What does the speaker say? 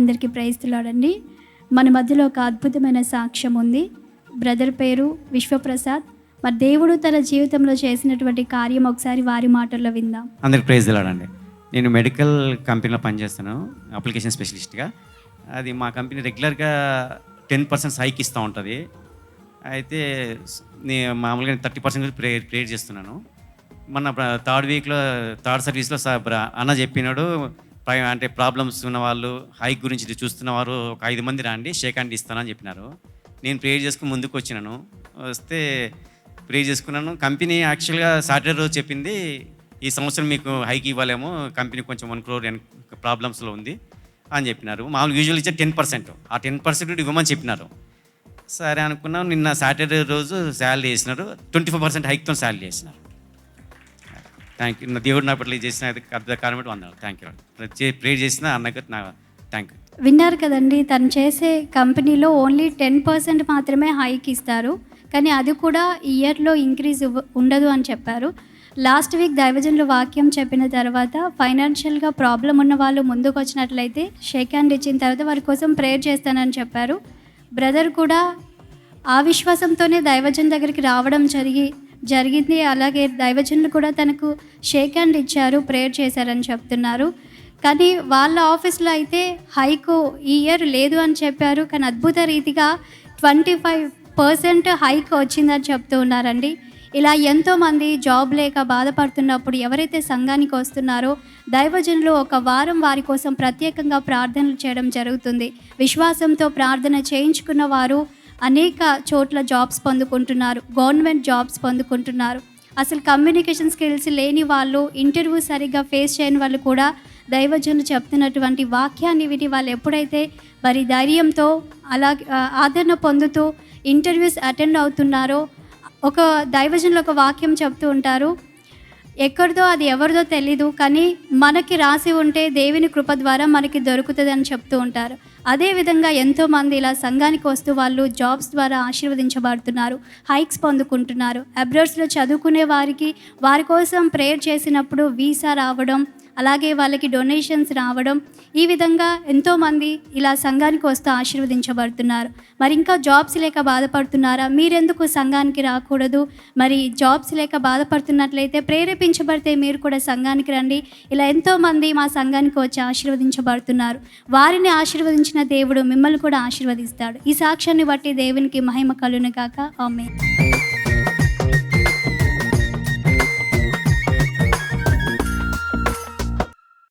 అందరికీ ప్రయత్నలాడండి మన మధ్యలో ఒక అద్భుతమైన సాక్ష్యం ఉంది. బ్రదర్ పేరు విశ్వప్రసాద్. మరి దేవుడు తన జీవితంలో చేసినటువంటి కార్యం ఒకసారి వారి మాటల్లో విందాం. అందరికి ప్రైజ్ తెలాడండి నేను మెడికల్ కంపెనీలో పనిచేస్తాను అప్లికేషన్ స్పెషలిస్ట్గా అది మా కంపెనీ రెగ్యులర్గా టెన్ పర్సెంట్ హైక్ ఇస్తూ ఉంటుంది. అయితే నేను మామూలుగా థర్టీ పర్సెంట్ ప్రే ప్రేర్ చేస్తున్నాను. మన థర్డ్ వీక్లో థర్డ్ సర్వీస్లో అన్న చెప్పినాడు పై- అంటే ప్రాబ్లమ్స్ ఉన్నవాళ్ళు హైక్ గురించి చూస్తున్న వారు ఒక ఐదు మంది రండి షేక్ హ్యాండ్ ఇస్తానని చెప్పినారు. నేను ప్రేయర్ చేసుకుని ముందుకు వచ్చినాను. వస్తే ప్రేయర్ చేసుకున్నాను. కంపెనీ యాక్చువల్గా సాటర్డే రోజు చెప్పింది ఈ సంవత్సరం మీకు హైక్ ఇవ్వలేము కంపెనీ కొంచెం వన్ క్రోర్ ప్రాబ్లమ్స్లో ఉంది అని చెప్పినారు. మామూలు యూజువల్ ఇచ్చే టెన్ పర్సెంట్ ఆ టెన్ పర్సెంట్ ఇవ్వమని చెప్పినారు. సరే అనుకున్నాం నిన్న సాటర్డే రోజు శాలరీ చేసినారు ట్వంటీ ఫోర్ పర్సెంట్ హైక్తో శాలరీ చేసినారు థ్యాంక్ యూ నా దేవుడు నా పట్ల చేసిన అద్భుత కారణం వందనాలు. థ్యాంక్ యూ ప్రే చేసిన అన్నకు నా థ్యాంక్ యూ విన్నారు కదండి తను చేసే కంపెనీలో ఓన్లీ టెన్ పర్సెంట్ మాత్రమే హైక్ ఇస్తారు. కానీ అది కూడా ఇయర్లో ఇంక్రీజ్ ఉండదు అని చెప్పారు. లాస్ట్ వీక్ దైవజనులు వాక్యం చెప్పిన తర్వాత ఫైనాన్షియల్గా ప్రాబ్లం ఉన్న వాళ్ళు ముందుకు వచ్చినట్లయితే షేక్ హ్యాండ్ ఇచ్చిన తర్వాత వారి కోసం ప్రేయర్ చేస్తానని చెప్పారు. బ్రదర్ కూడా ఆ విశ్వాసంతోనే దైవజన్ దగ్గరికి రావడం జరిగి జరిగింది. అలాగే దైవజనులు కూడా తనకు షేక్ హ్యాండ్ ఇచ్చారు ప్రేయర్ చేశారని చెప్తున్నారు. కానీ వాళ్ళ ఆఫీస్లో అయితే హైకు ఈ ఇయర్ లేదు అని చెప్పారు. కానీ అద్భుత రీతిగా ట్వంటీ ఫైవ్ పర్సెంట్ హైక్ వచ్చిందని చెప్తూ ఉన్నారండి. ఇలా ఎంతోమంది జాబ్ లేక బాధపడుతున్నప్పుడు ఎవరైతే సంఘానికి వస్తున్నారో దైవజనులు ఒక వారం వారి కోసం ప్రత్యేకంగా ప్రార్థనలు చేయడం జరుగుతుంది. విశ్వాసంతో ప్రార్థన చేయించుకున్న వారు అనేక చోట్ల జాబ్స్ పొందుకుంటున్నారు. గవర్నమెంట్ జాబ్స్ పొందుకుంటున్నారు. అసలు కమ్యూనికేషన్ స్కిల్స్ లేని వాళ్ళు ఇంటర్వ్యూ సరిగ్గా ఫేస్ చేయని వాళ్ళు కూడా దైవజనులు చెప్తున్నటువంటి వాక్యాన్ని విని వాళ్ళు ఎప్పుడైతే మరి ధైర్యంతో అలా ఆదరణ పొందుతూ ఇంటర్వ్యూస్ అటెండ్ అవుతున్నారో ఒక దైవజనులు ఒక వాక్యం చెప్తూ ఉంటారు. ఎక్కడిదో అది ఎవరిదో తెలీదు కానీ మనకి రాసి ఉంటే దేవుని కృప ద్వారా మనకి దొరుకుతుంది అని చెప్తూ ఉంటారు. అదేవిధంగా ఎంతోమంది ఇలా సంఘానికి వస్తూ వాళ్ళు జాబ్స్ ద్వారా ఆశీర్వదించబడుతున్నారు హైక్స్ పొందుకుంటున్నారు. అబ్రాడ్స్లో చదువుకునే వారికి వారి కోసం ప్రేయర్ చేసినప్పుడు వీసా రావడం అలాగే వాళ్ళకి డొనేషన్స్ రావడం ఈ విధంగా ఎంతోమంది ఇలా సంఘానికి వస్తూ ఆశీర్వదించబడుతున్నారు. మరి ఇంకా జాబ్స్ లేక బాధపడుతున్నారా? మీరెందుకు సంఘానికి రాకూడదు? మరి జాబ్స్ లేక బాధపడుతున్నట్లయితే ప్రేరేపించబడితే మీరు కూడా సంఘానికి రండి. ఇలా ఎంతోమంది మా సంఘానికి వచ్చి ఆశీర్వదించబడుతున్నారు. వారిని ఆశీర్వదించిన దేవుడు మిమ్మల్ని కూడా ఆశీర్వదిస్తాడు. ఈ సాక్ష్యాన్ని బట్టి దేవునికి మహిమ కలును కాక ఆమె